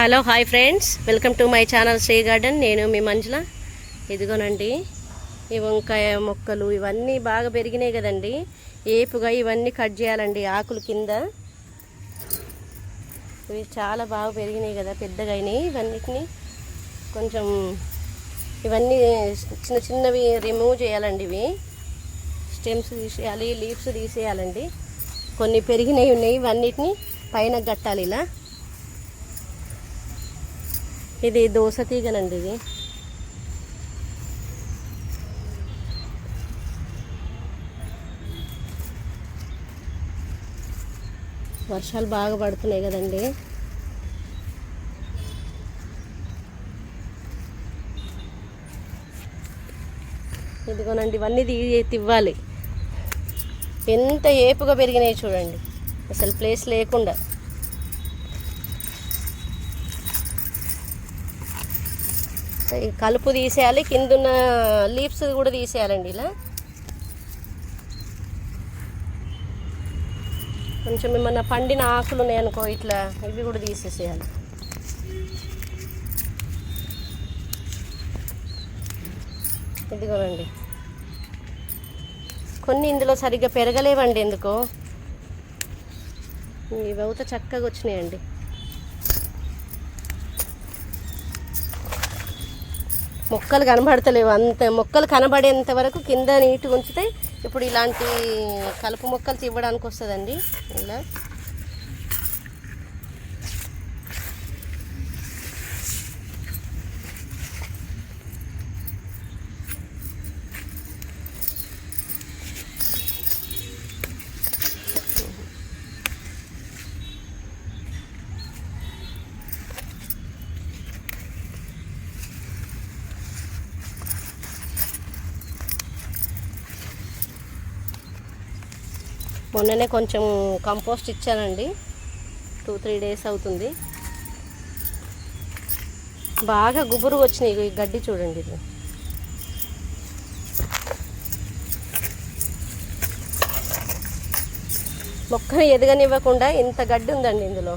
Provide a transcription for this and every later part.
Hello hi friends. Welcome to my channel Shri garden. నేను మీ మంజుల. ఇదిగోనండి ఈ వంకాయ మొక్కలు ఇవన్నీ బాగా పెరిగినాయి కదండి. ఏపుగా ఇవన్నీ కట్ చేయాలండి ఆకులు కింద. ఇవి చాలా బాగా పెరిగినాయి కదా పెద్దగా అయినాయి. ఇవన్నిటిని కొంచెం ఇవన్నీ చిన్న చిన్నవి రిమూవ్ చేయాలండి ఇవి. స్టెమ్స్ తీసేయాలి లీవ్స్ తీసేయాలండి. కొన్ని పెరిగినవి ఉన్నాయి ఇవన్నిటిని పైన కట్టాలి ఇలా. ఇది దోస తీగనండి ఇది. వర్షాలు బాగా పడుతున్నాయి కదండి. ఇదిగోనండి ఇవన్నీ తీ తివ్వాలి. ఎంత ఏపుగా పెరిగినాయి చూడండి. అసలు ప్లేస్ లేకుండా. కలుపు తీసేయాలి కిందున్న లీవ్స్ కూడా తీసేయాలండి ఇలా. కొంచెం ఏమన్నా పండిన ఆకులు ఉన్నాయనుకో ఇట్లా ఇవి కూడా తీసేసేయాలి. ఇదిగోనండి. కొన్ని ఇందులో సరిగ్గా పెరగలేవండి ఎందుకో. ఇవి అవుతా చక్కగా వచ్చినాయండి. మొక్కలు కనబడతలేవు అంత. మొక్కలు కనబడేంత వరకు కింద నీట్గా ఉంచితే ఇప్పుడు ఇలాంటి కలుపు మొక్కలు తివ్వడానికి వస్తుందండి ఇలా. మొన్ననే కొంచెం కంపోస్ట్ ఇచ్చానండి. టూ త్రీ డేస్ అవుతుంది. బాగా గుబురు వచ్చినాయి ఈ గడ్డి చూడండి ఇది. మొక్కను ఎదగనివ్వకుండా ఇంత గడ్డి ఉందండి ఇందులో.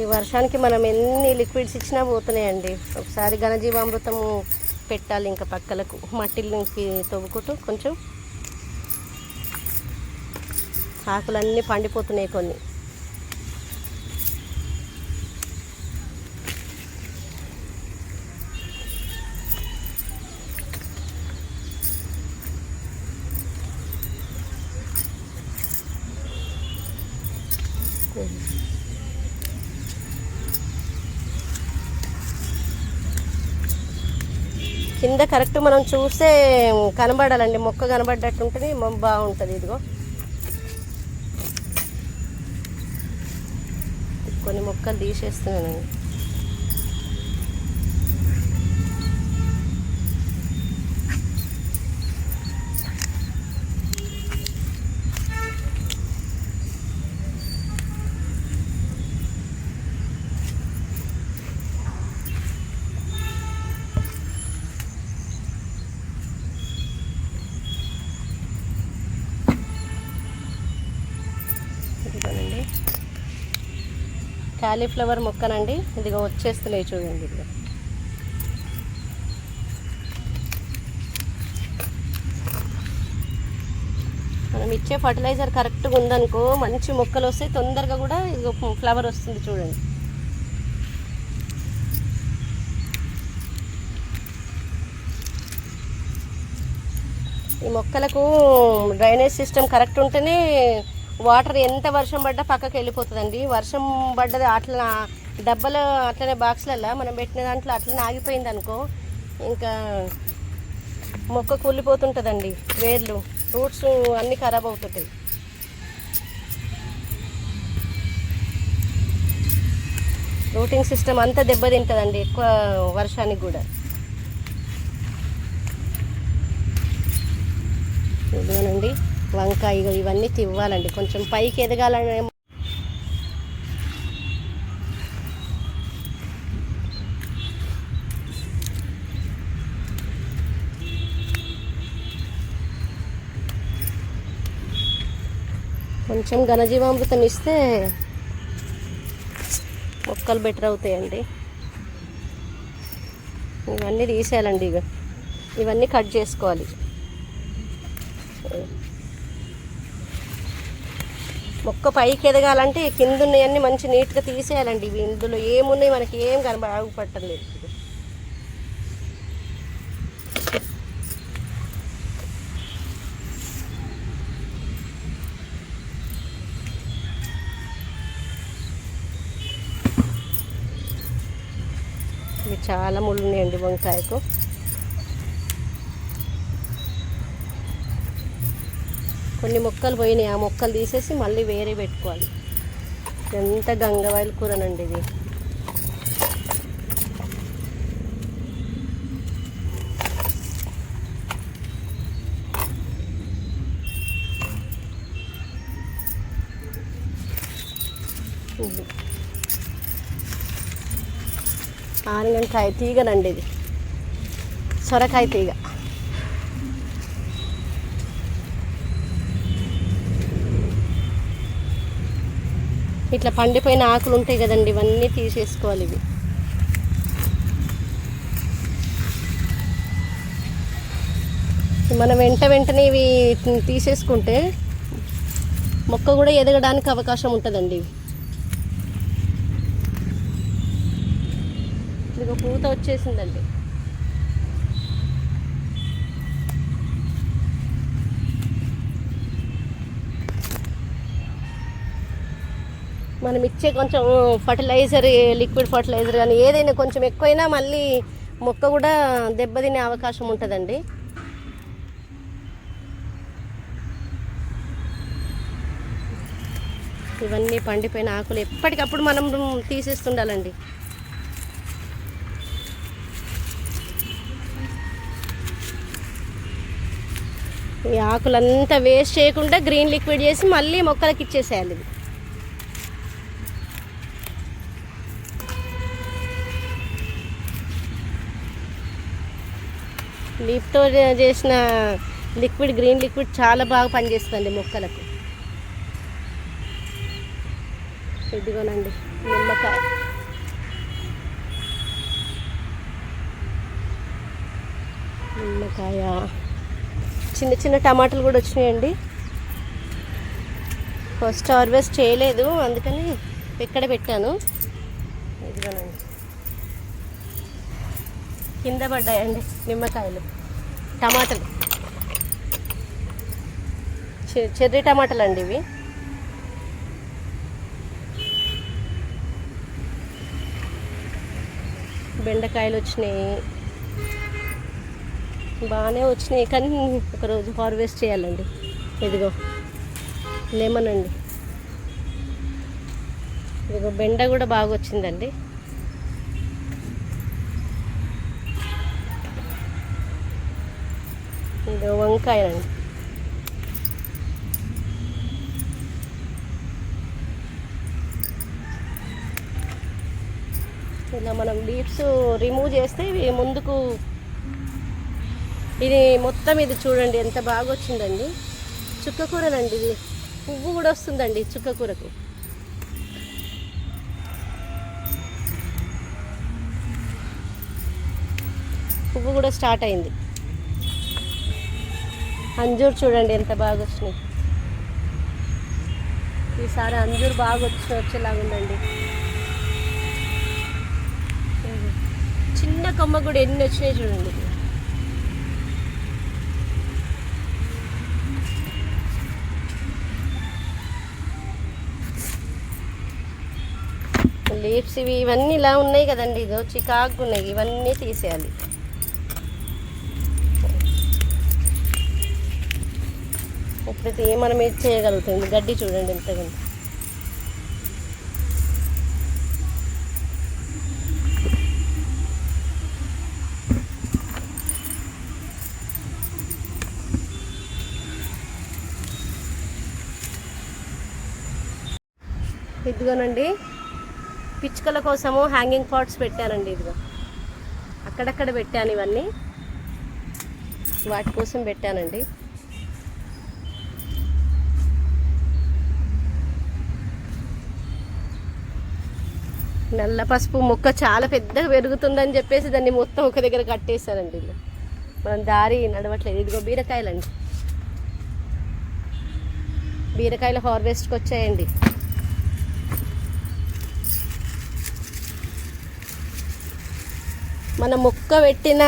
ఈ వర్షానికి మనం ఎన్ని లిక్విడ్స్ ఇచ్చినా పోతున్నాయండి. ఒకసారి ఘనజీవామృతము పెట్టాలి ఇంకా పక్కలకు మట్టిలోకి తవ్వుకుంటూ కొంచెం ఆకులన్నీ పండిపోతున్నాయి కొన్ని. కింద కరెక్ట్ మనం చూస్తే కనబడాలండి మొక్క కనబడ్డట్టు ఉంటుంది బాగుంటుంది ఇదిగో. కొన్ని మొక్కలు తీసేస్తున్నానండి. ఇదిగోనండి కాలీఫ్లవర్ మొక్కనండి. ఇదిగో వచ్చేస్తున్నాయి చూడండి ఇదిగో. మనం ఇచ్చే ఫర్టిలైజర్ కరెక్ట్గా ఉందనుకో మంచి మొక్కలు వస్తాయి తొందరగా కూడా ఇదిగో ఫ్లవర్ వస్తుంది చూడండి. ఈ మొక్కలకు డ్రైనేజ్ సిస్టమ్ కరెక్ట్ ఉంటేనే వాటర్ ఎంత వర్షం పడ్డా పక్కకి వెళ్ళిపోతుందండి. వర్షం పడ్డది అట్లా డబ్బలు అట్లనే బాక్స్లలో మనం పెట్టిన దాంట్లో అట్లనే ఆగిపోయింది అనుకో ఇంకా మొక్క కూలిపోతుంటుందండి వేర్లు రూట్స్ అన్నీ ఖరాబ్ అవుతుంటాయి. రూటింగ్ సిస్టమ్ అంతా దెబ్బతింటుందండి ఎక్కువ వర్షానికి కూడా. ఇదేనండి. వంకాయ ఇవన్నీ తివ్వాలండి. కొంచెం పైకి ఎదగాలని కొంచెం ఘనజీవామృతం ఇస్తే మొక్కలు బెటర్ అవుతాయండి. ఇవన్నీ తీసేయాలండి ఇక ఇవన్నీ కట్ చేసుకోవాలి. మొక్క పైకి ఎదగాలంటే కింద ఉన్నాయన్నీ మంచి నీట్గా తీసేయాలండి. ఇవి ఇందులో ఏమున్నాయి మనకి ఏం కనబడలేదు ఇవి చాలా ముళ్ళు ఉన్నాయండి వంకాయకు. కొన్ని మొక్కలు పోయినాయి. ఆ మొక్కలు తీసేసి మళ్ళీ వేరే పెట్టుకోవాలి. ఎంత గంగవాయిల కూరనండి ఇది. ఆనగంకాయ తీగనండి ఇది. సొరకాయ తీగ. ఇట్లా పండిపోయిన ఆకులు ఉంటాయి కదండి ఇవన్నీ తీసేసుకోవాలి ఇవి. మనం వెంట వెంటనే ఇవి తీసేసుకుంటే మొక్క కూడా ఎదగడానికి అవకాశం ఉంటుందండి. ఒక పూత వచ్చేసిందండి. మనం ఇచ్చే కొంచెం ఫర్టిలైజర్ లిక్విడ్ ఫర్టిలైజర్ కానీ ఏదైనా కొంచెం ఎక్కువైనా మళ్ళీ మొక్క కూడా దెబ్బతినే అవకాశం ఉంటుందండి. ఇవన్నీ పండిపోయిన ఆకులు ఎప్పటికప్పుడు మనం తీసేస్తుండాలండి. ఈ ఆకులంతా వేస్ట్ చేయకుండా గ్రీన్ లిక్విడ్ చేసి మళ్ళీ మొక్కలకి ఇచ్చేసేయాలి. ఇది లీఫ్తో చేసిన లిక్విడ్ గ్రీన్ లిక్విడ్ చాలా బాగా పనిచేస్తుంది మొక్కలకు. ఇదిగోనండి నిమ్మకాయ. నిమ్మకాయ. చిన్న చిన్న టమాటాలు కూడా వచ్చినాయండి. ఫస్ట్ హార్వెస్ట్ చేయలేదు అందుకని ఇక్కడ పెట్టాను. ఇదిగోనండి. కింద పడ్డాయండి నిమ్మకాయలు. టమాటాలు. చె- చెర్రీ టమాటాలు అండి ఇవి. బెండకాయలు వచ్చినాయి. బాగానే వచ్చినాయి కానీ ఒకరోజు హార్వెస్ట్ చేయాలండి. ఇదిగో లెమన్ అండి. ఇదిగో బెండ కూడా బాగా వచ్చిందండి. ఇదో ఇలా మనం లీవ్స్ రిమూవ్ చేస్తే ఇవి ముందుకు ఇది మొత్తం ఇది చూడండి ఎంత బాగా వచ్చిందండి చుక్కకూరనండి ఇది. పువ్వు కూడా వస్తుందండి చుక్కకూరకు పువ్వు కూడా స్టార్ట్ అయింది. అంజూర్ చూడండి ఎంత బాగా వచ్చినాయి. ఈసారి అంజూర్ బాగా వచ్చి వచ్చేలాగా ఉందండి. చిన్న కొమ్మ కూడా ఎన్ని వచ్చినాయి చూడండి. లీవ్స్ ఇవి ఇవన్నీ ఇలా ఉన్నాయి కదండి. ఇదో చికాకు ఉన్నాయి. ఇవన్నీ తీసేయాలి. ప్రతి మనం ఏది చేయగలుగుతుంది గడ్డి చూడండి ఎంతగా ఇదిగోనండి పిచ్చుకల కోసము హ్యాంగింగ్ పాట్స్ పెట్టానండి ఇదిగో. అక్కడక్కడ పెట్టాను ఇవన్నీ. వాటి కోసం పెట్టానండి. నల్ల పసుపు మొక్క చాలా పెద్దగా పెరుగుతుందని చెప్పేసి దాన్ని మొత్తం ఒక దగ్గర కట్టేశారండి. వీళ్ళు మనం దారి నడవట్లేదు. ఇదిగో బీరకాయలండి. బీరకాయలు హార్వెస్ట్కి వచ్చాయండి. మన మొక్క పెట్టిన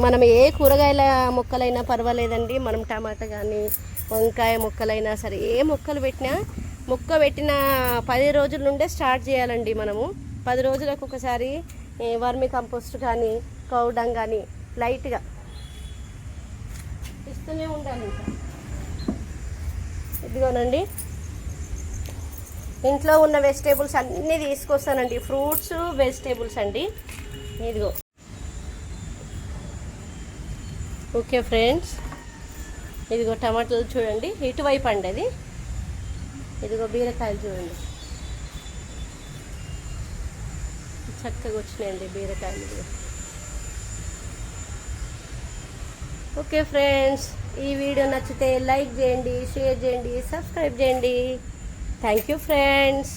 మనం ఏ కూరగాయల మొక్కలైనా పర్వాలేదండి. మనం టమాటా కానీ వంకాయ మొక్కలైనా సరే ఏ మొక్కలు పెట్టినా మొక్క పెట్టిన పది రోజుల నుండే స్టార్ట్ చేయాలండి మనము. పది రోజులకు ఒకసారి వర్మి కంపోస్ట్ కానీ కౌడం కానీ లైట్గా ఇస్తూనే ఉండాలి ఇంకా. ఇదిగోనండి. ఇంట్లో ఉన్న వెజిటేబుల్స్ అన్నీ తీసుకొస్తానండి. ఫ్రూట్స్ వెజిటేబుల్స్ అండి. ఇదిగో. Okay friends. ఇదిగో టమాటాలు చూడండి. ఇటువైపు అండి అది. ఇదిగో బీరకాయలు చూడండి. చక్కగా వచ్చినాయండి బీరకాయలు ఓకే ఫ్రెండ్స్ ఈ వీడియో నచ్చితే లైక్ చేయండి షేర్ చేయండి సబ్స్క్రైబ్ చేయండి. Thank you friends.